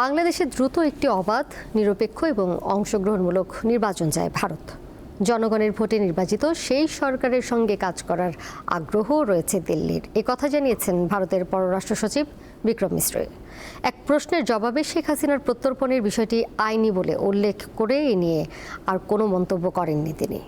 বাংলাদেশে দ্রুত একটি অবাধ, নিরপেক্ষ এবং অংশগ্রহণমূলক নির্বাচন চায় ভারত। জনগণের ভোটে নির্বাচিত সেই সরকারের সঙ্গে কাজ করার আগ্রহ রয়েছে দিল্লির। এ কথা জানিয়েছেন ভারতের পররাষ্ট্র সচিব বিক্রম মিশ্র। এক প্রশ্নের জবাবে শেখ হাসিনার প্রত্যর্পণের বিষয়টি আইনি বলে উল্লেখ করে এ নিয়ে আর কোনো মন্তব্য করেননি তিনি।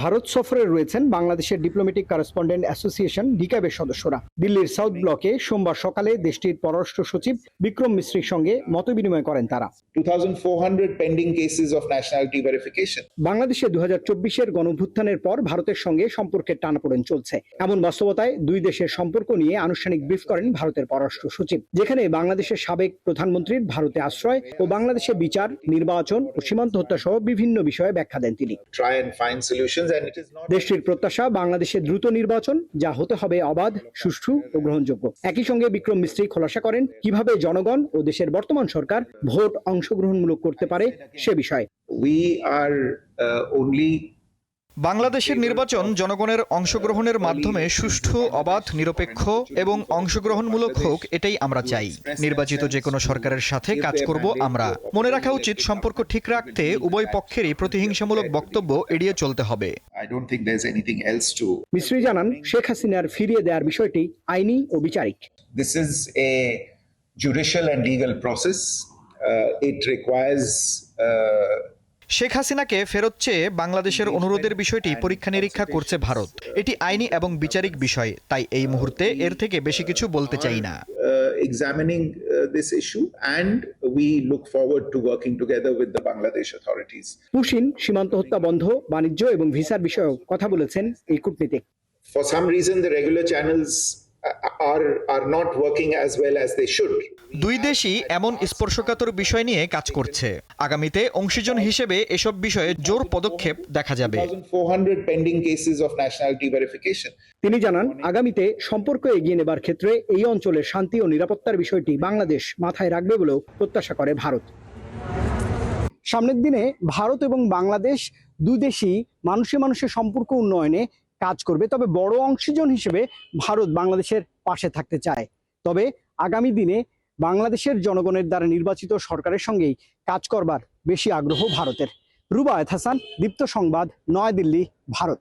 ভারত সফরে রয়েছেন বাংলাদেশের ডিপ্লোমেটিক করেসপন্ডেন্ট অ্যাসোসিয়েশন ডিক্যাবের সদস্যরা। দিল্লির সাউথ ব্লকে সোমবার সকালে দেশটির পররাষ্ট্র সচিব বিক্রম মিশ্রির সঙ্গে মতবিনিময় করেন তারা। 2,400 pending cases of nationality verification. বাংলাদেশে দু হাজার চব্বিশের গণভ্যুত্থানের পর ভারতের সঙ্গে সম্পর্কের টানাপোড়েন চলছে। এমন বাস্তবতায় দুই দেশের সম্পর্ক নিয়ে আনুষ্ঠানিক ব্রিফ করেন ভারতের পররাষ্ট্র সচিব যেখানে বাংলাদেশের সাবেক প্রধানমন্ত্রীর ভারতে আশ্রয় ও বাংলাদেশে বিচার নির্বাচন ও সীমান্ত হত্যা সহ বিভিন্ন বিষয়ে ব্যাখ্যা দেন তিনি। And find solutions, and it is not. দেশটির প্রত্যাশা বাংলাদেশে দ্রুত নির্বাচন যা হতে হবে অবাধ সুষ্ঠু ও গ্রহণযোগ্য একই সঙ্গে বিক্রম মিস্ত্রি খোলাসা করেন কীভাবে জনগণ ও দেশের বর্তমান সরকার ভোট অংশগ্রহণমূলক করতে পারে সে বিষয়ে উই আর only বাংলাদেশের নির্বাচন জনগণের অংশগ্রহণের মাধ্যমে সুষ্ঠু অবাধ নিরপেক্ষ এবং অংশগ্রহণমূলক হোক এটাই আমরা চাই নির্বাচিত যে কোনো সরকারের সাথে কাজ করব আমরা মনে রাখা উচিত সম্পর্ক ঠিক রাখতে উভয় পক্ষেরই প্রতিহিংসামূলক বক্তব্য এড়িয়ে চলতে হবে. মিস্ত্রি জানান শেখ হাসিনার ফিরিয়ে দেওয়ার বিষয়টি আইনি ও বিচারিক a judicial and legal process. Uh, it requires uh, Sheikh হাসিনাকে ফেরত চেয়ে বাংলাদেশের অনুরোধের বিষয়টি পরীক্ষা নিরীক্ষা করছে ভারত। এটি আইনি এবং বিচারিক বিষয় তাই এই মুহূর্তে এর থেকে বেশি কিছু বলতে চাই না। examining this issue, and we look forward to working together with the Bangladesh authorities. Push in সীমান্ত হত্যা বন্ধ বাণিজ্য এবং ভিসার বিষয়েও কথা বলেছেন এই কূটনীতিক। For some reason, the regular channels are are not working as well as they should. দুই দেশই এমন স্পর্শকাতর বিষয় নিয়ে কাজ করছে আগামীতে অংশীজন হিসেবে এসব বিষয়ে জোর পদক্ষেপ দেখা যাবে 1,400 pending cases of nationality verification. তিনি জানান আগামীতে সম্পর্ক এগিয়ে নেবার ক্ষেত্রে এই অঞ্চলের শান্তি ও নিরাপত্তার বিষয়টি বাংলাদেশ মাথায় রাখবে বলেও প্রত্যাশা করে ভারত সামনের দিনে ভারত এবং বাংলাদেশ দুই দেশই মানুষে মানুষের সম্পর্ক উন্নয়নে কাজ করবে। তবে বড় অংশজন হিসেবে ভারত বাংলাদেশের পাশে থাকতে চায়। তবে আগামী দিনে বাংলাদেশের জনগণের দ্বারা নির্বাচিত সরকারের সঙ্গেই কাজ করবার বেশি আগ্রহ ভারতের। রুবায়ত হাসান দীপ্ত সংবাদ, নয়াদিল্লি, ভারত।